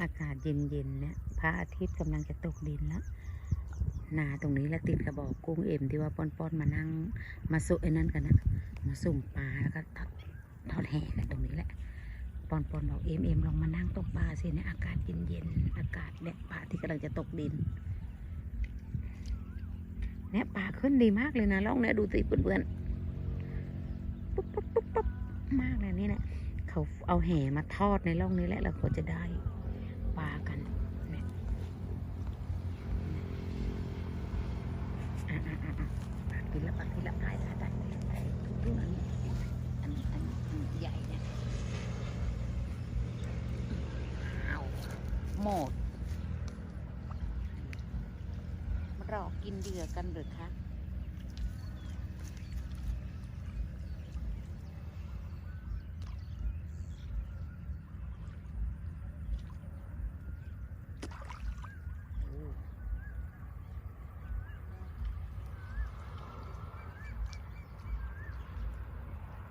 อากาศเย็นๆเนี่ยพระอาทิตย์กำลังจะตกดินแล้วนาตรงนี้แล้วติดกระบอกกุ้งเอ็มที่ว่าป้อนๆมานั่งมาสุไอ้นั่นกันนะมาสุ่มปลาแล้วก็ทอดทอดแห่กันตรงนี้แหละปอนปอนบอกเอ็มเอ็มลองมานั่งตกปลาสิเนี่ยอากาศเย็นๆอากาศเนี่ยปลาที่กำลังจะตกดินเนี่ยปลาขึ้นดีมากเลยนะล่องเนี่ยดูสิเพื่อนๆปุ๊บปุ๊บปุ๊บปุ๊บมากเลยนี่แหละเขาเอาแห่มาทอดในร่องนี้แหละแล้วเขาจะได้ปลากันเนี่ยอะอะอะอะปลากินแล้วปลากินแล้วได้ได้ได้ได้ทุกอันนี้อันนี้อันนี้อันนี้ใหญ่เนี่ยอ้าว หมดมารอกินเหยื่อกันหรือคะโอ้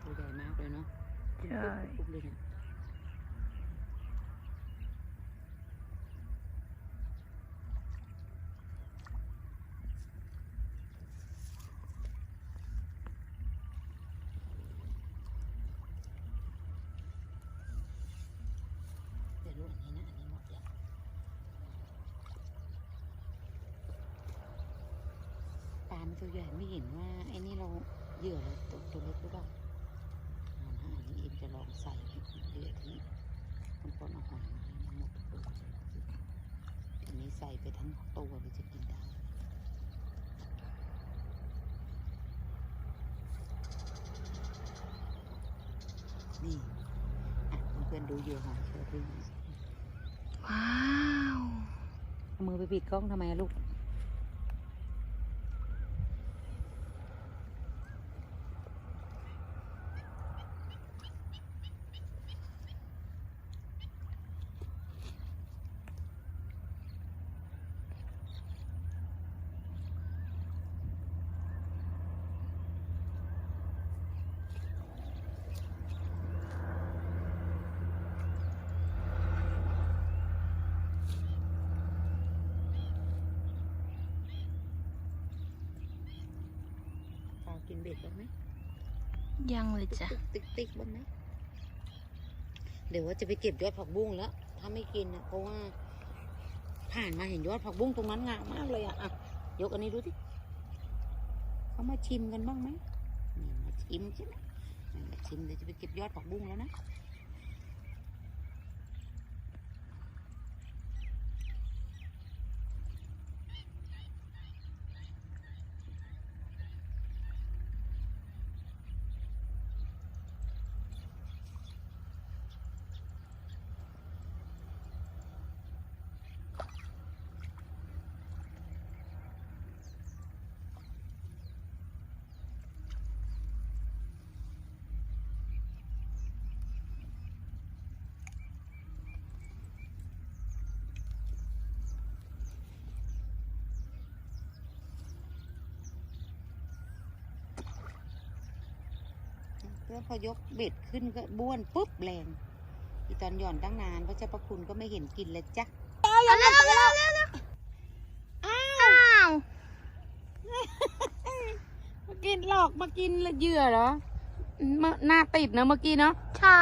ตัวใหญ่มากเลยเนาะใช่ ปุ๊บๆเลยเนี่ยเดี๋ยวลูกอันนี้นะ อันนี้หมดแล้ว ปลามัน ตัวใหญ่ไม่เห็นว่าไอ้นี่เราเหยื่อเราตัวตัวเล็กหรือเปล่าเอานะอันนี้เอ็มจะลองใส่เหยื่อที่มันปนเอาหอยมาให้มันหมดตัวอันนี้ใส่ไปทั้งตัวเลยจะกินได้นี่อะเพื่อนๆดูเหยื่อหอยเชอรี่ว้าวเอามือไปปิดกล้องทำไมอะลูก ปลากินเบ็ดบ้างไหมยังเลยจ้ะติ๊กติ๊กบ้างไหมเดี๋ยวว่าจะไปเก็บยอดผักบุ้งแล้ว ถ้าไม่กินนะเพราะว่า ผ่านมาเห็นยอดผักบุ้งตรงนั้นงามมากเลยอะอะยกอันนี้ดูสิเขามาชิมกันบ้างไหมนี่มาชิมใช่ไหมนี่มาชิมเดี๋ยวจะไปเก็บยอดผักบุ้งแล้วนะ เพื่อพอยกเบ็ดขึ้นก็บ้วนปุ๊บแรงอีตอนหย่อนตั้งนานพระเจ้าประคุณก็ไม่เห็นกินเลยจ้ะเอาเร็วเร็วเร็วเร็วอ้าวมากินหลอกมากินเหยื่อเหรอเมื่อหน้าติดนะเมื่อกี้เนาะใช่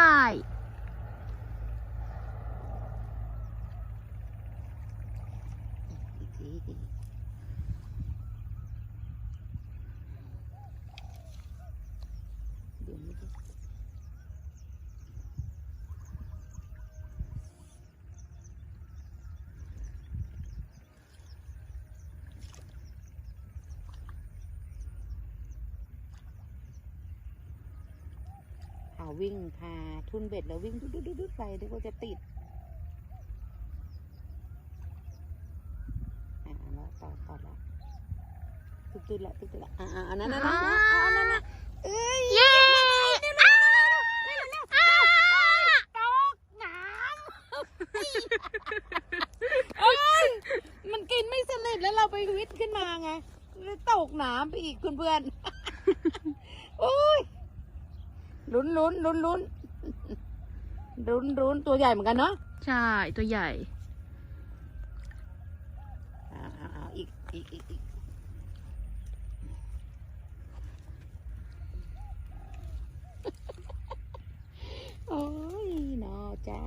อีกทีอีกทีเดี๋ยวนี้ดิเอา วิ่งพาทุนเบ็ดแล้ววิ่งดุดดุดดุดไปเดี๋ยวก็จะติดอ่าแล้วต่อต่อแล้วตุ๊ดตุ๊ดละตุ๊ดตุ๊ดละอ่าอ่าอันนั้นนะนะนะเอาอันนั้นนะเอ้ยเย้อ้าวอ้าวตกน้มันกินไม่สนิทแล้วเราไปวิทย์ขึ้นมาไงแล้วตกน้ำไปอีกคุณเพื่อนโอ้ย ลุ้นลุ้นลุ้นลุ้นลุ้นลุ้นตัวใหญ่เหมือนกันเนาะใช่ตัวใหญ่อีกอีกอีกอีกโอ้ยหนอจ้า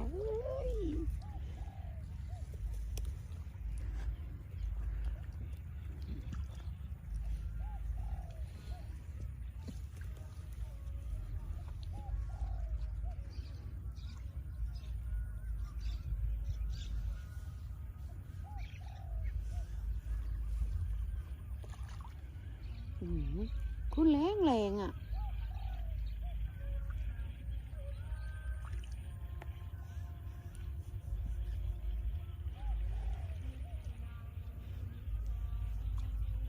คุณแรงแรงอะ